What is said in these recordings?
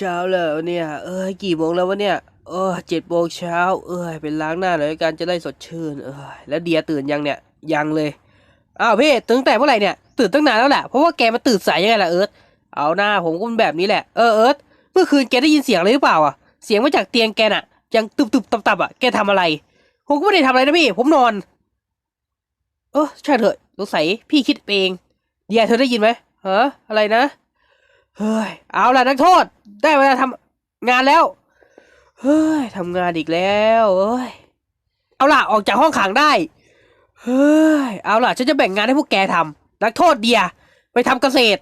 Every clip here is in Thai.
เช้าแล้วเนี่ย เอ้ยกี่โมงแล้ววะเนี่ยเออเจ็ดโมงเช้า เอ้ยไปล้างหน้าหน่อยกันจะได้สดชื่น เอ้ยแล้วเดียตื่นยังเนี่ยยังเลยอ้าวพี่ตื่นตั้งแต่เมื่อไหร่เนี่ยตื่นตั้งนานแล้วแหละเพราะว่าแกมาตื่นสายยังไงล่ะเอิร์ธเอาหน้าผมก็เป็นแบบนี้แหละเออเอิร์ธเมื่อคืนแกได้ยินเสียงอะไรหรือเปล่าอะเสียงมาจากเตียงแกน่ะ ยังตุบตุบตับตับอะแกทำอะไร ผมก็ไม่ได้ทำอะไรนะพี่ ผมนอน เออใช่เถอะสงสัยพี่คิดเองเดียเธอได้ยินไหมฮะอะไรนะ เฮ้ย เอาล่ะนักโทษ ได้เวลาทำงานแล้ว เฮ้ยทำงานอีกแล้วเอ้ย เอาล่ะออกจากห้องขังได้ เฮ้ย เอาล่ะฉันจะแบ่งงานให้พวกแกทำนักโทษเดีย ไปทำเกษตร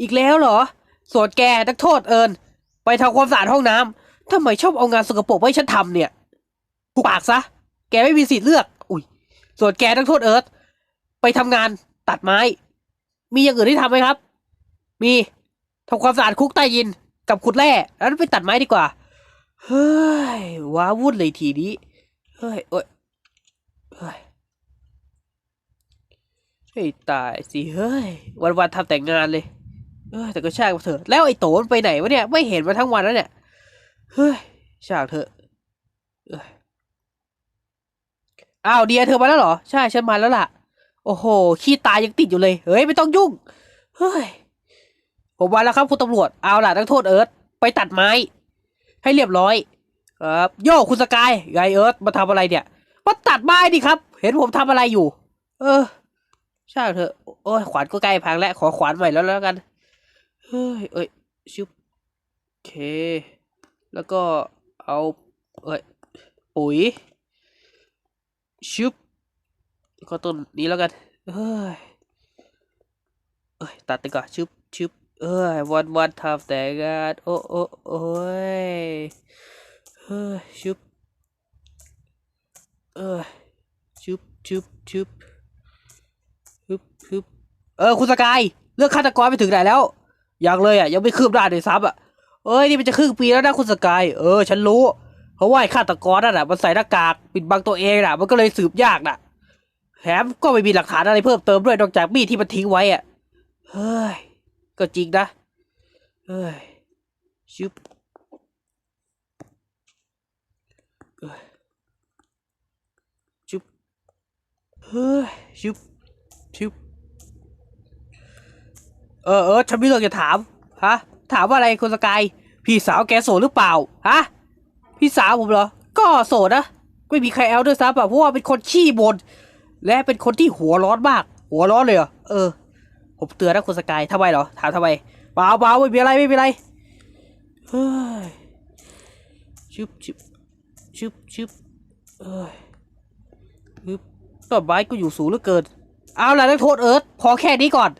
อีกแล้วเหรอ ส่วนแกนักโทษเอิญไปทำความสะอาดห้องน้ำทำไมชอบเอางานสกปรกให้ฉันทำเนี่ยผูกปากซะ แกไม่มีสิทธิ์เลือก อุ้ย ส่วนแกนักโทษเอิร์ธไปทำงานตัดไม้ มีอย่างอื่นที่ทำไหมครับ มี ทำความสะอาดคุกใต้ดินกับขุดแร่แล้วไปตัดไม้ดีกว่า เฮ้ยว้าวุ่นเลยทีนี้ เฮ้ยโอ้ยเฮ้ยให้ตายสิเฮ้ย วันวันทำแต่งงานเลยเฮ้ยแต่ก็ช่างมันเถอะแล้วไอ้โตมันไปไหนวะเนี่ย ไม่เห็นมาทั้งวันแล้วเนี่ย เฮ้ยช่างเถอะเอ้ยอ้าวเดียเธอมาแล้วเหรอ ใช่ฉันมาแล้วล่ะ โอ้โห ขี้ตายยังติดอยู่เลย เฮ้ย ไม่ต้องยุ่ง เฮ้ย ผมมาแล้วครับคุณตำรวจเอาล่ะนักโทษเอิร์ธไปตัดไม้ ให้เรียบร้อยครับโย่คุณสกายไงเอิร์ธมาทำอะไรเนี่ยมาตัดไม้ดิครับ เห็นผมทำอะไรอยู่ เออช่างเถอะโอ้ยขวานก็ใกล้พังแล้วขอขวานใหม่แล้วแล้วกันเฮ้ยเอ้ยชุบโอเค แล้วก็เอาเอ้ยปุ๋ยชุบแล้วก็ต้นนี้แล้วกันเฮ้ยเอ้ยตัดดีกว่าชุบชุบ เอ้ยวันวันทำแต่งานโอ้โอ้โอ้ยเฮ้ยชุบเอ้ยชุบชุบชุบชุบชุบเออคุณสกายเรื่องฆาตกรไปถึงไหนแล้วยังเลยอะยังไม่คืบหน้าเลยซ้ำอะเอ้ยนี่มันจะครึ่งปีแล้วนะคุณสกายเออ ฉันรู้ เพราะว่าฆาตกรนั่นแหะมันใส่หน้ากากปิดบังตัวเองน่ะ มันก็เลยสืบยากน่ะแถมก็ไม่มีหลักฐานอะไรเพิ่มเติมด้วยนอกจากมีดที่มันทิ้งไว้อะเฮ้ย ก็จริงนะเฮ้ยชุบเอ้ยชุบเฮ้ยชุบชุบเออเออฉันมีเรื่องจะถาม ฮะ ถามว่าอะไรคุณสกาย พี่สาวแกโสดหรือเปล่า ฮะ พี่สาวผมเหรอ ก็โสดนะ ไม่มีใครเอาด้วยซ้ำอะเพราะว่าเป็นคนขี้บน่นและเป็นคนที่หัวร้อนมาก หัวร้อนเลยเหรอ เออ ผมเตือนนะคุณสกายทำไมเหรอ ถามทำไมเปล่าเปล่าไม่มีอะไรไม่มีอะไรเฮ้ยชุบชุบชุบชุบเอ้ยฮึบต้นไม้ก็อยู่สูงเหลือเกิน เอาล่ะนักโทษเอิร์ธพอแค่นี้ก่อน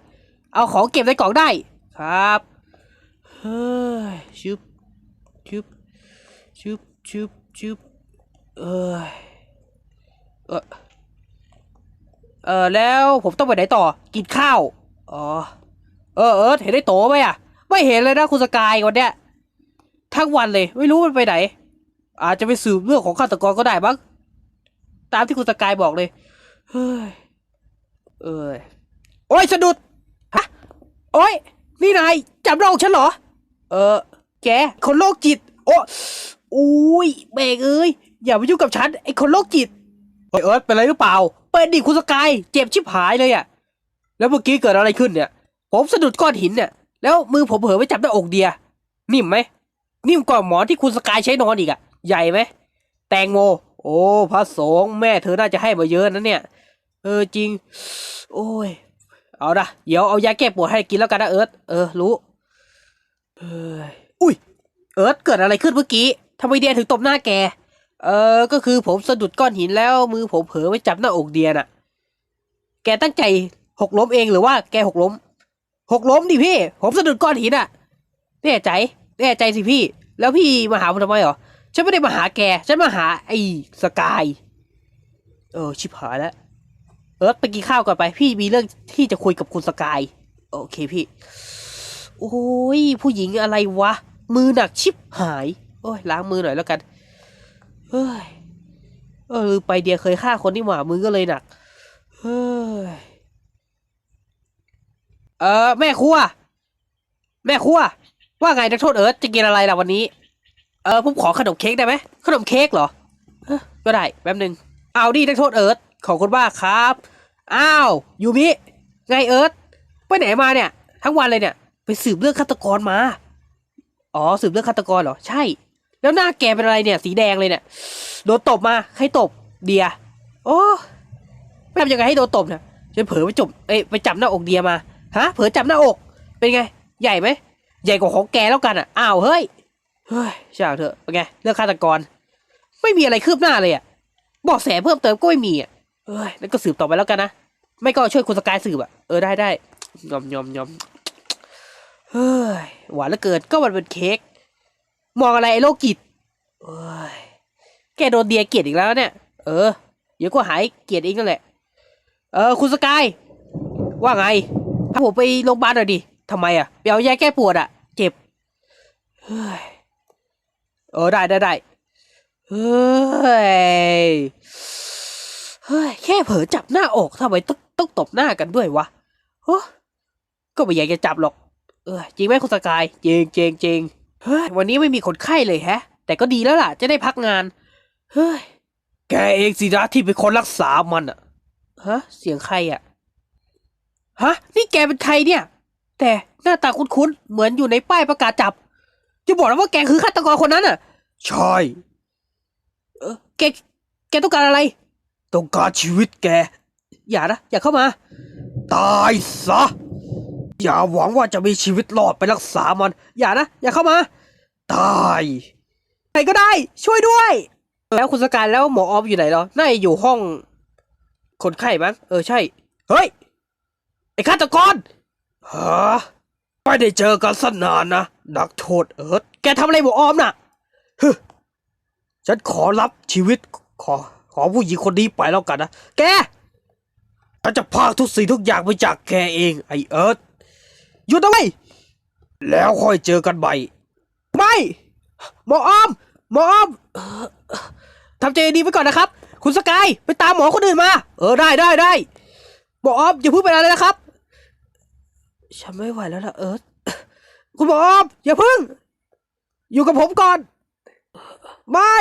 เอาของเก็บในกล่องได้ ครับ เฮ้ยชุบชุบชุบชุบชุบเอ้ยเออเออแล้วผมต้องไปไหนต่อ กินข้าว อ๋อ เออเออเห็นได้โตไหมอะ ไม่เห็นเลยนะคุณสกายวันเนี้ยทั้งวันเลย ไม่รู้มันไปไหน อาจจะไปสืบเรื่องของฆาตกรก็ได้บ้างตามที่คุณสกายบอกเลย เฮ้ย เอ้ย โอ้ยสะดุด ฮะ โอ้ย นี่นายจำเราฉันเหรอ เออ แก คนโรคจิต โอ้อุ้ยเบรกเอ้ย อย่ามายุ่งกับฉันไอ้คนโรคจิตเฮ้ยเอิร์ธเป็นไรหรือเปล่า เป็นดิคุณสกาย เจ็บชิบหายเลยอะ แล้วเมื่อกี้เกิดอะไรขึ้นเนี่ย ผมสะดุดก้อนหินเนี่ย แล้วมือผมเผลอไปจับหน้าอกเดีย นิ่มไหม นิ่มกว่าหมอนที่คุณสกายใช้นอนอีกอะใหญ่ไหม แตงโม โอ้ พระสงฆ์แม่เธอน่าจะให้มาเยอะนะเนี่ย เออจริง โอ้ย เอาละเดี๋ยวเอายาแก้ปวดให้กินแล้วกันนะเอิร์ธเออ รู้เฮ้ยอุ้ย เอิร์ธเกิดอะไรขึ้นเมื่อกี้ทำไมเดียถึงตบหน้าแก เออ ก็คือผมสะดุดก้อนหินแล้วมือผมเผลอไปจับหน้าอกเดียน่ะ แกตั้งใจ หกล้มเองหรือว่าแกหกล้ม หกล้มดิพี่ ผมสะดุดก้อนหินอะแน่ใจแน่ใจสิพี่ แล้วพี่มาหาผมทำไมเหรอ ฉันไม่ได้มาหาแก ฉันมาหาไอ้สกาย เออ ชิบหายแล้ว เอิร์ธไปกินข้าวก่อนไป พี่มีเรื่องที่จะคุยกับคุณสกาย โอเคพี่ โอ้ยผู้หญิงอะไรวะ มือหนักชิบหาย โอ้ยล้างมือหน่อยแล้วกัน เฮ้ย เออไปเดียเคยฆ่าคนนี่หว่ามือก็เลยหนัก เฮ้ย เออแม่ครัว แม่ครัว ว่าไงนักโทษเอิร์ธจะกินอะไรล่ะวันนี้ เออผมขอขนมเค้กได้ไหมขนมเค้กเหรอเอ้อก็ได้แป๊บหนึ่งเอาดินักโทษเอิร์ธขอบคุณมากครับ อ้าวยูมิไงเอิร์ธไปไหนมาเนี่ย ทั้งวันเลยเนี่ย ไปสืบเรื่องฆาตกรมา อ๋อสืบเรื่องฆาตกรเหรอใช่ แล้วหน้าแกเป็นอะไรเนี่ย สีแดงเลยเนี่ยโดนตบมาใครตบเดีย โอ้ไม่ทำยังไงให้โดนตบเนี่ยฉันเผลอไปจบเอ้ยไปจับหน้าอกเดียมา ฮะเผลอจับหน้าอก เป็นไง ใหญ่ไหม ใหญ่กว่าของแกแล้วกันอะ อ้าวเฮ้ย เฮ้ยช่างเถอะ เป็นไง เรื่องฆาตกร ไม่มีอะไรคืบหน้าเลยอะ บอกแสเพิ่มเติมก็ไม่มีอะเอ้ย แล้วก็สืบต่อไปแล้วกันนะ ไม่ก็ช่วยคุณสกายสืบอะ เออได้ได้ยอมยอมยอมเฮ้ย หวานเหลือเกิน ก็มันเป็นเค้ก มองอะไรไอ้โรคจิตเอ้ย แกโดนเดียเกียดอีกแล้วเนี่ย เออ เดี๋ยวก็หายเกียดเองนั่นแหละ เออ คุณสกาย ว่าไง ถ้าผมไปโรงพยาบาลหน่อยดิทำไมอะไปเอายาแก้ปวดอะ เจ็บเฮ้ยเออได้ได้ได้เฮ้ยเฮ้ยแค่เผลอจับหน้าอกทำไมต้องต้องตบหน้ากันด้วยวะโอ้ก็ไม่อยากจะจับหรอก เออจริงไหมคุณสกายจริงจริงจริงเฮ้ยวันนี้ไม่มีคนไข้เลยแฮะ แต่ก็ดีแล้วล่ะ จะได้พักงาน เฮ้ย แกเองสินะที่เป็นคนรักษามันอะฮะ เสียงใครอะ ฮะ นี่แกเป็นใครเนี่ย แต่หน้าตาคุ้นๆ เหมือนอยู่ในป้ายประกาศจับ จะบอกนะว่าแกคือฆาตกรคนนั้นอะใช่ เออแก แกต้องการอะไร ต้องการชีวิตแก อย่านะ อย่าเข้ามา ตายซะ อย่าหวังว่าจะมีชีวิตรอดไปรักษามัน อย่านะ อย่าเข้ามา ตายใครก็ได้ ช่วยด้วย แล้วคุณสกายแล้วหมอออฟอยู่ไหนเหรอน่าจะอยู่ห้อง คนไข้มั้ง เออใช่ เฮ้ย ไอ้ฆาตกรฮะไม่ได้เจอกันสักนานนะนักโทษเอิร์ธแกทำอะไรหมอออมน่ะฮึฉันขอรับชีวิตขอขอผู้หญิงคนนี้ไปแล้วกันนะแกฉันจะพากทุกสิ่งทุกอย่างไปจากแกเองไอ้เอิร์ธหยุดเอาไว้แล้วค่อยเจอกันใหม่ไม่หมอออมหมอออมเอ่อทำใจดีไว้ก่อนนะครับ คุณสกายไปตามหมอคนอื่นมา เออได้ได้ได้ บอกออฟอย่าพึ่งเป็นอะไรนะครับ ฉันไม่ไหวแล้วล่ะเอิร์ธคุณบอกออฟอย่าพึ่ง อยู่กับผมก่อน ไม่